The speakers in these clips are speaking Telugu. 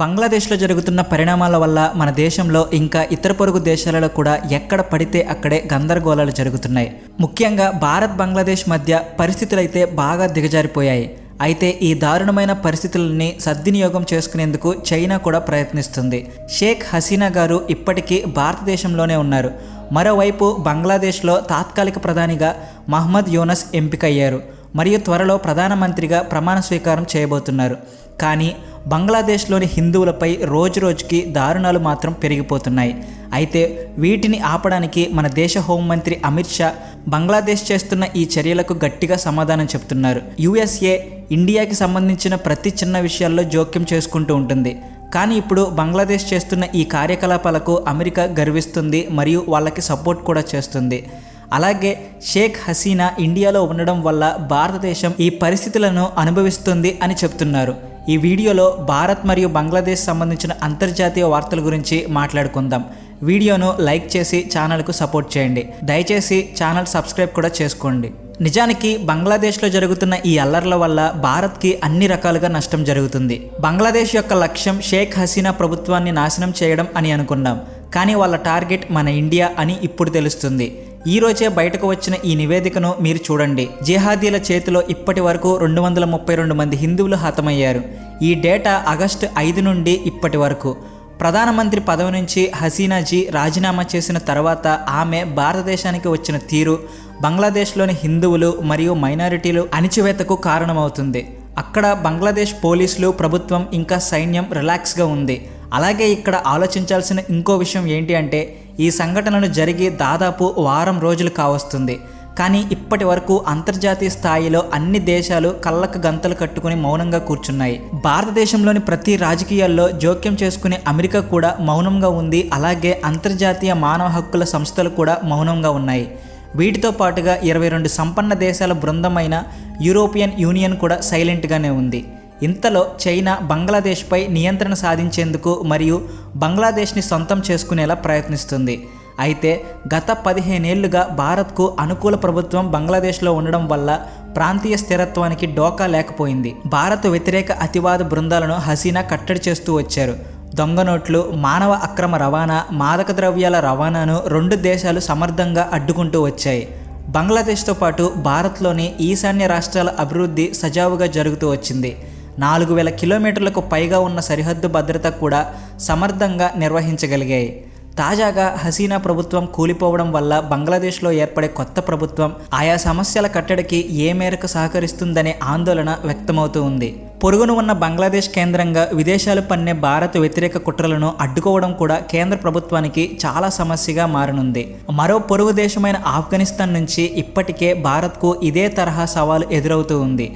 బంగ్లాదేశ్లో జరుగుతున్న పరిణామాల వల్ల మన దేశంలో ఇంకా ఇతర పొరుగు దేశాలలో కూడా ఎక్కడ పడితే అక్కడే గందరగోళాలు జరుగుతున్నాయి. ముఖ్యంగా భారత్ బంగ్లాదేశ్ మధ్య పరిస్థితులైతే బాగా దిగజారిపోయాయి. అయితే ఈ దారుణమైన పరిస్థితులని సద్వినియోగం చేసుకునేందుకు చైనా కూడా ప్రయత్నిస్తుంది. షేక్ హసీనా గారు ఇప్పటికీ భారతదేశంలోనే ఉన్నారు. మరోవైపు బంగ్లాదేశ్లో తాత్కాలిక ప్రధానిగా మహమ్మద్ యూనస్ ఎంపికయ్యారు. మరియు త్వరలో ప్రధానమంత్రిగా ప్రమాణ స్వీకారం చేయబోతున్నారు. కానీ బంగ్లాదేశ్లోని హిందువులపై రోజురోజుకి దారుణాలు మాత్రం పెరిగిపోతున్నాయి. అయితే వీటిని ఆపడానికి మన దేశ హోంమంత్రి అమిత్ షా బంగ్లాదేశ్ చేస్తున్న ఈ చర్యలకు గట్టిగా సమాధానం చెప్తున్నారు. యుఎస్ఏ ఇండియాకి సంబంధించిన ప్రతి చిన్న విషయాల్లో జోక్యం చేసుకుంటూ ఉంటుంది. కానీ ఇప్పుడు బంగ్లాదేశ్ చేస్తున్న ఈ కార్యకలాపాలకు అమెరికా గర్విస్తుంది మరియు వాళ్ళకి సపోర్ట్ కూడా చేస్తుంది. అలాగే షేక్ హసీనా ఇండియాలో ఉండడం వల్ల భారతదేశం ఈ పరిస్థితులను అనుభవిస్తుంది అని చెప్తున్నారు. ఈ వీడియోలో భారత్ మరియు బంగ్లాదేశ్ సంబంధించిన అంతర్జాతీయ వార్తల గురించి మాట్లాడుకుందాం. వీడియోను లైక్ చేసి ఛానల్కు సపోర్ట్ చేయండి. దయచేసి ఛానల్ సబ్స్క్రైబ్ కూడా చేసుకోండి. నిజానికి బంగ్లాదేశ్లో జరుగుతున్న ఈ అల్లర్ల వల్ల భారత్కి అన్ని రకాలుగా నష్టం జరుగుతుంది. బంగ్లాదేశ్ యొక్క లక్ష్యం షేక్ హసీనా ప్రభుత్వాన్ని నాశనం చేయడం అని అనుకున్నాం. కానీ వాళ్ళ టార్గెట్ మన ఇండియా అని ఇప్పుడు తెలుస్తుంది. ఈ రోజే బయటకు వచ్చిన ఈ నివేదికను మీరు చూడండి. జిహాదీల చేతిలో ఇప్పటి వరకు రెండు వందల ముప్పై రెండు మంది హిందువులు హతమయ్యారు. ఈ డేటా ఆగస్టు ఐదు నుండి ఇప్పటి వరకు. ప్రధానమంత్రి పదవి నుంచి హసీనాజీ రాజీనామా చేసిన తర్వాత ఆమె భారతదేశానికి వచ్చిన తీరు బంగ్లాదేశ్లోని హిందువులు మరియు మైనారిటీలు అణిచివేతకు కారణమవుతుంది. అక్కడ బంగ్లాదేశ్ పోలీసులు ప్రభుత్వం ఇంకా సైన్యం రిలాక్స్గా ఉంది. అలాగే ఇక్కడ ఆలోచించాల్సిన ఇంకో విషయం ఏంటి అంటే ఈ సంఘటనలు జరిగి దాదాపు వారం రోజులు కావస్తుంది. కానీ ఇప్పటి వరకు అంతర్జాతీయ స్థాయిలో అన్ని దేశాలు కళ్ళకు గంతలు కట్టుకుని మౌనంగా కూర్చున్నాయి. భారతదేశంలోని ప్రతి రాజకీయాల్లో జోక్యం చేసుకునే అమెరికా కూడా మౌనంగా ఉంది. అలాగే అంతర్జాతీయ మానవ హక్కుల సంస్థలు కూడా మౌనంగా ఉన్నాయి. వీటితో పాటుగా ఇరవై రెండు సంపన్న దేశాల బృందమైన యూరోపియన్ యూనియన్ కూడా సైలెంట్గానే ఉంది. ఇంతలో చైనా బంగ్లాదేశ్పై నియంత్రణ సాధించేందుకు మరియు బంగ్లాదేశ్ని సొంతం చేసుకునేలా ప్రయత్నిస్తుంది. అయితే గత పదిహేనేళ్ళుగా భారత్కు అనుకూల ప్రభుత్వం బంగ్లాదేశ్లో ఉండడం వల్ల ప్రాంతీయ స్థిరత్వానికి డోకా లేకపోయింది. భారత్ వ్యతిరేక అతివాద బృందాలను హసీనా కట్టడి చేస్తూ వచ్చారు. దొంగ నోట్లు మానవ అక్రమ రవాణా మాదక ద్రవ్యాల రవాణాను రెండు దేశాలు సమర్థంగా అడ్డుకుంటూ వచ్చాయి. బంగ్లాదేశ్తో పాటు భారత్లోని ఈశాన్య రాష్ట్రాల అభివృద్ధి సజావుగా జరుగుతూ వచ్చింది. నాలుగు వేల కిలోమీటర్లకు పైగా ఉన్న సరిహద్దు భద్రత కూడా సమర్థంగా నిర్వహించగలిగాయి. తాజాగా హసీనా ప్రభుత్వం కూలిపోవడం వల్ల బంగ్లాదేశ్లో ఏర్పడే కొత్త ప్రభుత్వం ఆయా సమస్యల కట్టడికి ఏ మేరకు సహకరిస్తుందనే ఆందోళన వ్యక్తమవుతూ ఉంది. పొరుగును ఉన్న బంగ్లాదేశ్ కేంద్రంగా విదేశాలు పన్నే భారత్ వ్యతిరేక కుట్రలను అడ్డుకోవడం కూడా కేంద్ర ప్రభుత్వానికి చాలా సమస్యగా మారనుంది. మరో పొరుగు దేశమైన ఆఫ్ఘనిస్తాన్ నుంచి ఇప్పటికే భారత్కు ఇదే తరహా సవాలు ఎదురవుతూ ఉంది.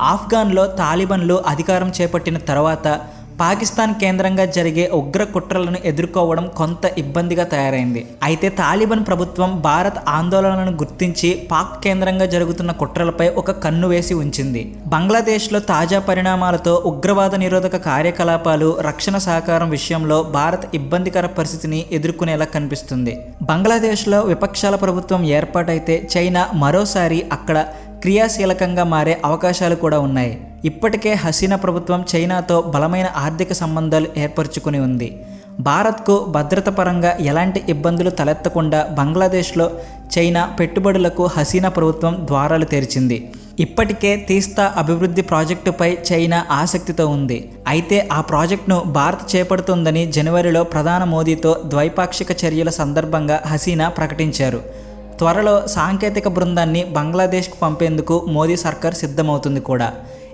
ఆఫ్ఘాన్లో తాలిబన్లు అధికారం చేపట్టిన తర్వాత పాకిస్తాన్ కేంద్రంగా జరిగే ఉగ్ర కుట్రలను ఎదుర్కోవడం కొంత ఇబ్బందిగా తయారైంది. అయితే తాలిబాన్ ప్రభుత్వం భారత్ ఆందోళనలను గుర్తించి పాక్ కేంద్రంగా జరుగుతున్న కుట్రలపై ఒక కన్ను వేసి ఉంచింది. బంగ్లాదేశ్లో తాజా పరిణామాలతో ఉగ్రవాద నిరోధక కార్యకలాపాలు రక్షణ సహకారం విషయంలో భారత్ ఇబ్బందికర పరిస్థితిని ఎదుర్కొనేలా కనిపిస్తుంది. బంగ్లాదేశ్లో విపక్షాల ప్రభుత్వం ఏర్పాటైతే చైనా మరోసారి అక్కడ క్రియాశీలకంగా మారే అవకాశాలు కూడా ఉన్నాయి. ఇప్పటికే హసీనా ప్రభుత్వం చైనాతో బలమైన ఆర్థిక సంబంధాలు ఏర్పరచుకుని ఉంది. భారత్కు భద్రత పరంగా ఎలాంటి ఇబ్బందులు తలెత్తకుండా బంగ్లాదేశ్లో చైనా పెట్టుబడులకు హసీనా ప్రభుత్వం ద్వారాలు తెరిచింది. ఇప్పటికే తీస్తా అభివృద్ధి ప్రాజెక్టుపై చైనా ఆసక్తితో ఉంది. అయితే ఆ ప్రాజెక్టును భారత్ చేపడుతుందని జనవరిలో ప్రధాన మోదీతో ద్వైపాక్షిక చర్యల సందర్భంగా హసీనా ప్రకటించారు. త్వరలో సాంకేతిక బృందాన్ని బంగ్లాదేశ్కు పంపేందుకు మోదీ సర్కార్ సిద్ధమవుతుంది కూడా.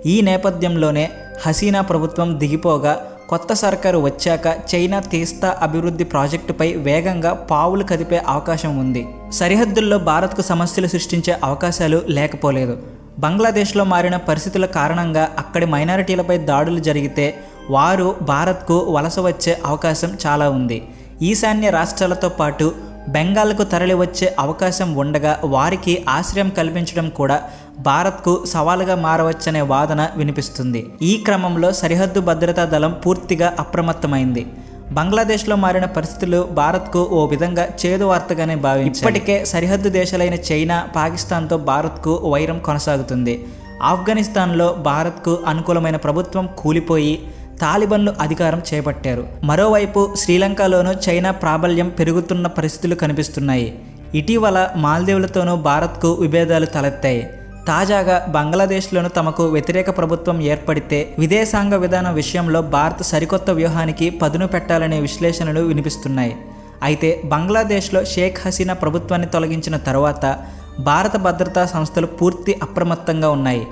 ఈ నేపథ్యంలోనే హసీనా ప్రభుత్వం దిగిపోగా కొత్త సర్కారు వచ్చాక చైనా తీస్తా అభివృద్ధి ప్రాజెక్టుపై వేగంగా పావులు కదిపే అవకాశం ఉంది. సరిహద్దుల్లో భారత్కు సమస్యలు సృష్టించే అవకాశాలు లేకపోలేదు. బంగ్లాదేశ్లో మారిన పరిస్థితుల కారణంగా అక్కడి మైనారిటీలపై దాడులు జరిగితే వారు భారత్కు వలస వచ్చే అవకాశం చాలా ఉంది. ఈశాన్య రాష్ట్రాలతో పాటు బెంగాల్కు తరలివచ్చే అవకాశం ఉండగా వారికి ఆశ్రయం కల్పించడం కూడా భారత్కు సవాలుగా మారవచ్చనే వాదన వినిపిస్తుంది. ఈ క్రమంలో సరిహద్దు భద్రతా దళం పూర్తిగా అప్రమత్తమైంది. బంగ్లాదేశ్లో మారిన పరిస్థితులు భారత్కు ఓ విధంగా చేదు వార్తగానే భావి ఇప్పటికే సరిహద్దు దేశాలైన చైనా పాకిస్తాన్తో భారత్కు వైరం కొనసాగుతుంది. ఆఫ్ఘనిస్తాన్లో భారత్కు అనుకూలమైన ప్రభుత్వం కూలిపోయి తాలిబన్లు అధికారం చేపట్టారు. మరోవైపు శ్రీలంకలోనూ చైనా ప్రాబల్యం పెరుగుతున్న పరిస్థితులు కనిపిస్తున్నాయి. ఇటీవల మాల్దీవులతోనూ భారత్కు విభేదాలు తలెత్తాయి. తాజాగా బంగ్లాదేశ్లోను తమకు వ్యతిరేక ప్రభుత్వం ఏర్పడితే విదేశాంగ విధానం విషయంలో భారత్ సరికొత్త వ్యూహానికి పదును పెట్టాలనే విశ్లేషణలు వినిపిస్తున్నాయి. అయితే బంగ్లాదేశ్లో షేక్ హసీనా ప్రభుత్వాన్ని తొలగించిన తర్వాత భారత భద్రతా సంస్థలు పూర్తి అప్రమత్తంగా ఉన్నాయి.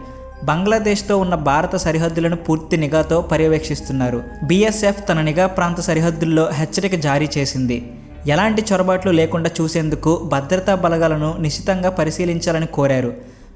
బంగ్లాదేశ్తో ఉన్న భారత సరిహద్దులను పూర్తి నిఘాతో పర్యవేక్షిస్తున్నారు. బీఎస్ఎఫ్ తన నిఘా ప్రాంత సరిహద్దుల్లో హెచ్చరిక జారీ చేసింది. ఎలాంటి చొరబాట్లు లేకుండా చూసేందుకు భద్రతా బలగాలను నిశితంగా పరిశీలించాలని కోరారు.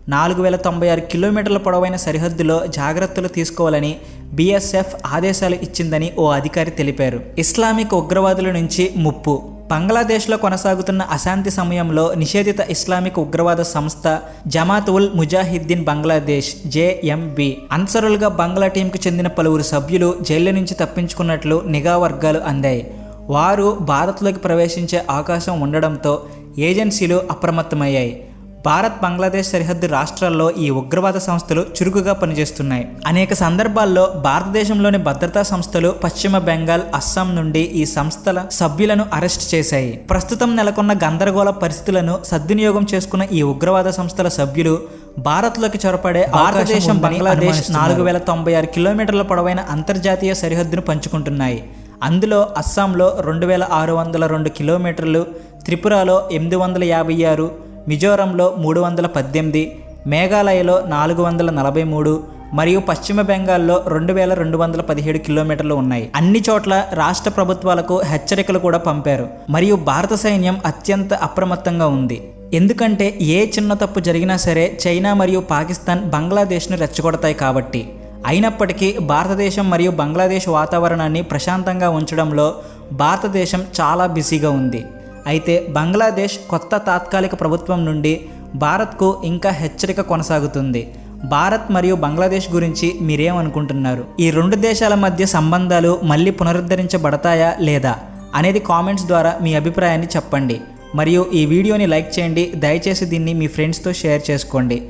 నాలుగు వేల తొంభై ఆరు కిలోమీటర్ల పొడవైన సరిహద్దులో జాగ్రత్తలు తీసుకోవాలని బీఎస్ఎఫ్ ఆదేశాలు ఇచ్చిందని ఓ అధికారి తెలిపారు. ఇస్లామిక్ ఉగ్రవాదుల నుంచి ముప్పు బంగ్లాదేశ్లో కొనసాగుతున్న అశాంతి సమయంలో నిషేధిత ఇస్లామిక్ ఉగ్రవాద సంస్థ జమాత్ ఉల్ ముజాహిద్దీన్ బంగ్లాదేశ్ జేఎంబి. అన్సరులుగా బంగ్లా టీంకు చెందిన పలువురు సభ్యులు జైలు నుంచి తప్పించుకున్నట్లు నిఘా వర్గాలు అందాయి. వారు భారత్లోకి ప్రవేశించే అవకాశం ఉండడంతో ఏజెన్సీలు అప్రమత్తమయ్యాయి. భారత్ బంగ్లాదేశ్ సరిహద్దు రాష్ట్రాల్లో ఈ ఉగ్రవాద సంస్థలు చురుకుగా పనిచేస్తున్నాయి. అనేక సందర్భాల్లో భారతదేశంలోని భద్రతా సంస్థలు పశ్చిమ బెంగాల్ అస్సాం నుండి ఈ సంస్థల సభ్యులను అరెస్ట్ చేశాయి. ప్రస్తుతం నెలకొన్న గందరగోళ పరిస్థితులను సద్వినియోగం చేసుకున్న ఈ ఉగ్రవాద సంస్థల సభ్యులు భారత్లోకి చొరపడే భారతదేశం బంగ్లాదేశ్ నాలుగు వేల తొంభై ఆరు కిలోమీటర్ల పొడవైన అంతర్జాతీయ సరిహద్దును పంచుకుంటున్నాయి. అందులో అస్సాంలో రెండు వేల ఆరు వందల రెండు కిలోమీటర్లు త్రిపురలో ఎనిమిది వందల యాభై ఆరు మిజోరంలో మూడు వందల పద్దెనిమిది మేఘాలయలో నాలుగు వందల నలభై మూడు మరియు పశ్చిమ బెంగాల్లో రెండు వేల రెండు వందల పదిహేడు కిలోమీటర్లు ఉన్నాయి. అన్ని చోట్ల రాష్ట్ర ప్రభుత్వాలకు హెచ్చరికలు కూడా పంపారు. మరియు భారత సైన్యం అత్యంత అప్రమత్తంగా ఉంది. ఎందుకంటే ఏ చిన్న తప్పు జరిగినా సరే చైనా మరియు పాకిస్తాన్ బంగ్లాదేశ్ను రెచ్చగొడతాయి కాబట్టి. అయినప్పటికీ భారతదేశం మరియు బంగ్లాదేశ్ వాతావరణాన్ని ప్రశాంతంగా ఉంచడంలో భారతదేశం చాలా బిజీగా ఉంది. అయితే బంగ్లాదేశ్ కొత్త తాత్కాలిక ప్రభుత్వం నుండి భారత్కు ఇంకా హెచ్చరిక కొనసాగుతుంది. భారత్ మరియు బంగ్లాదేశ్ గురించి మీరేమనుకుంటున్నారు? ఈ రెండు దేశాల మధ్య సంబంధాలు మళ్ళీ పునరుద్ధరించబడతాయా లేదా? అనేది కామెంట్స్ ద్వారా మీ అభిప్రాయాన్ని చెప్పండి. మరియు ఈ వీడియోని లైక్ చేయండి. దయచేసి దీన్ని మీ ఫ్రెండ్స్తో షేర్ చేసుకోండి.